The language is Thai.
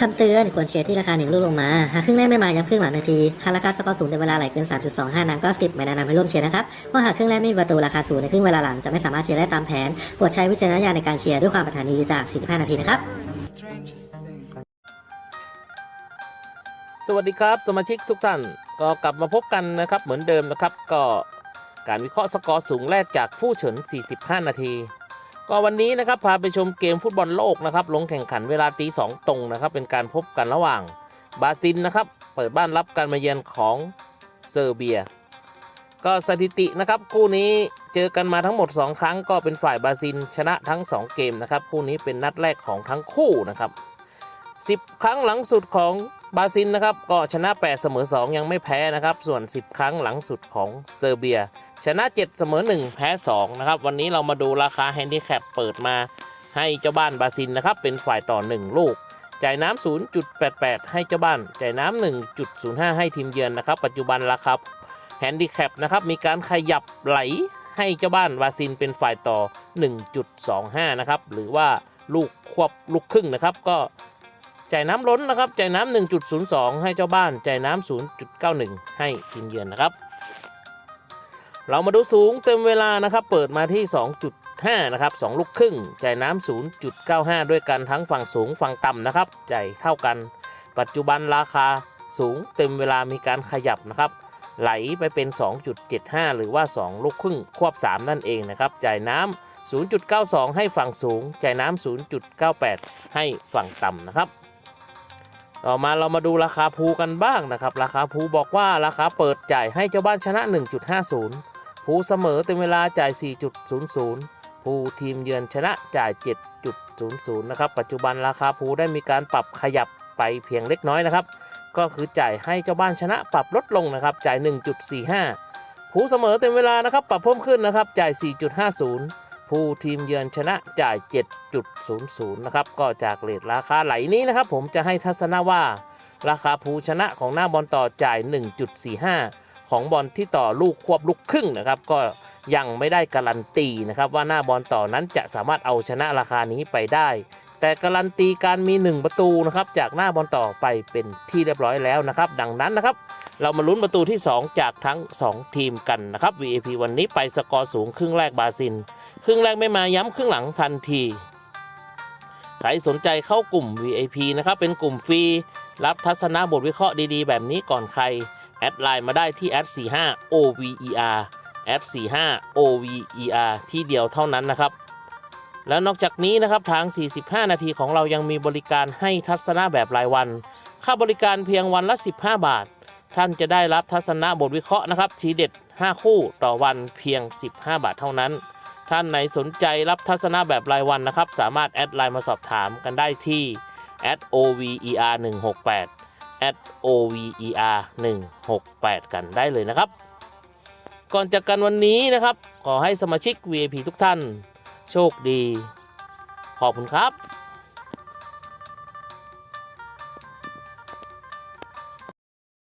คำเตือนควรเชียร์ที่ราคาหนึ่งลูกลงมา หากครึ่งแรกไม่มาย้ำครึ่งหลังนาที หากราคาสกอร์สูงในเวลาไหลเกิน 3.25นังก็ 10 ไม่แนะนำให้ร่วมเชียร์นะครับเพราะหากครึ่งแรกไม่มีประตูราคาสูงในครึ่งเวลาหลังจะไม่สามารถเชียร์ได้ตามแผนโปรดใช้วิจารณญาณในการเชียร์ด้วยความปรารถนาดีจาก 45 นาทีนะครับ สวัสดีครับ สมาชิกทุกท่านก็กลับมาพบกันนะครับเหมือนเดิมนะครับ ก็การวิเคราะห์สกอร์สูงแรกจากผู้เฉิน 45 นาที ก็วันนี้นะครับพาไปชมเกมฟุตบอลโลกนะครับลงแข่งขันเวลาตีสองตรงนะครับเป็นการพบกันระหว่างบราซิลนะครับเปิดบ้านรับการมาเยือนของเซอร์เบีย ก็สถิตินะครับคู่นี้เจอกันมาทั้งหมด 2 ครั้งก็เป็นฝ่ายบราซิลชนะทั้ง 2 เกมนะครับคู่นี้เป็นนัดแรกของทั้งคู่นะครับ10 ครั้งหลังสุดของบราซิลนะครับก็ชนะ 8 เสมอ 2 ยังไม่แพ้นะครับส่วน 10 ครั้งหลังสุดของเซอร์เบีย ชนะ 7 เสมอ 1 แพ้ 2 นะครับ วันนี้เรามาดูราคาแฮนดิแคปเปิดมาให้เจ้าบ้านบาซิลนะครับ เป็นฝ่ายต่อ 1 ลูก จ่ายน้ำ 0.88 ให้เจ้าบ้าน จ่ายน้ำ 1.05 ให้ทีมเยือนนะครับ ปัจจุบันราคาแฮนดิแคปนะครับ มีการขยับไหลให้เจ้าบ้านบาซิลเป็นฝ่ายต่อ 1.25 นะครับ หรือว่าลูกควบลูกครึ่งนะครับ ก็จ่ายน้ำล้นนะครับ จ่ายน้ำ 1.02 ให้เจ้าบ้าน จ่ายน้ำ 0.91 ให้ทีมเยือนนะครับ เรามาดูสูงเต็มเวลานะครับเปิดมาที่ 2.5 นะครับ 2 ลูกครึ่งจ่ายน้ำ0.95 ด้วยกันทั้งฝั่งสูงฝั่งต่ำนะครับจ่ายเท่ากัน ปัจจุบันราคาสูงเต็มเวลามีการขยับนะครับ ไหลไปเป็น 2.75 หรือว่า 2 ลูกครึ่งควบ 3 นั่นเองนะครับจ่ายน้ำ0.92 ให้ฝั่งสูงจ่ายน้ำ0.98 ให้ฝั่งต่ำนะครับต่อมาเรามาดูราคาภูกันบ้างนะครับ ราคาภูบอกว่าราคาเปิดจ่ายให้เจ้าบ้านชนะ 1.50 ภูเสมอเต็มเวลาจ่าย 4.00ภูทีมเยือนชนะจ่าย 7.00 นะครับ ปัจจุบันราคาภูได้มีการปรับขยับไปเพียงเล็กน้อยนะครับ ก็คือจ่ายให้เจ้าบ้านชนะปรับลดลงนะครับ จ่าย 1.45ภูเสมอเต็มเวลานะครับ ปรับเพิ่มขึ้นนะครับ จ่าย 4.50 ผู้ทีมเยือนชนะจ่าย 7.00 นะครับ ก็จากเลทราคาไหลนี้นะครับ ผมจะให้ทัศนะว่า ราคาภูชนะของหน้าบอลต่อจ่าย 1.45 ของบอลที่ต่อลูกควบลูกครึ่งนะครับ ก็ยังไม่ได้การันตีนะครับ ว่าหน้าบอลต่อนั้นจะสามารถเอาชนะราคานี้ไปได้ แต่การันตีการมี 1 ประตูนะครับจากหน้าบอลต่อไปเป็นที่เรียบร้อยแล้วนะครับ ดังนั้นนะครับเรามาลุ้นประตูที่ 2 จากทั้ง 2 ทีมกันนะครับ VAP วันนี้ไปสกอร์สูงครึ่งแรกบาซิลครึ่งแรกไม่มาย้ำครึ่งหลังทันทีใครสนใจเข้ากลุ่ม VIP นะครับเป็นกลุ่มฟรีรับทัศนะบทวิเคราะห์ดีๆ แบบนี้ก่อนใคร อดไลน์มาได้ที่แอด45 OVER แอด45 OVER ที่เดียวเท่านั้นนะครับ แล้วนอกจากนี้นะครับทาง 45 นาทีของเรายังมีบริการให้ทัศนะแบบรายวัน ค่าบริการเพียงวันละ 15 บาท ท่านจะได้รับทัศนะบทวิเคราะห์นะครับทีเด็ด 5 คู่ต่อวันเพียง 15 บาทเท่านั้น ท่านไหนสนใจรับทัศนะแบบรายวันนะครับ สามารถแอดไลน์มาสอบถามกันได้ที่ @over 168 @over 168กันได้เลยนะครับ ก่อนจากกันวันนี้นะครับ ขอให้สมาชิก VIP ทุกท่าน โชคดี ขอบคุณครับ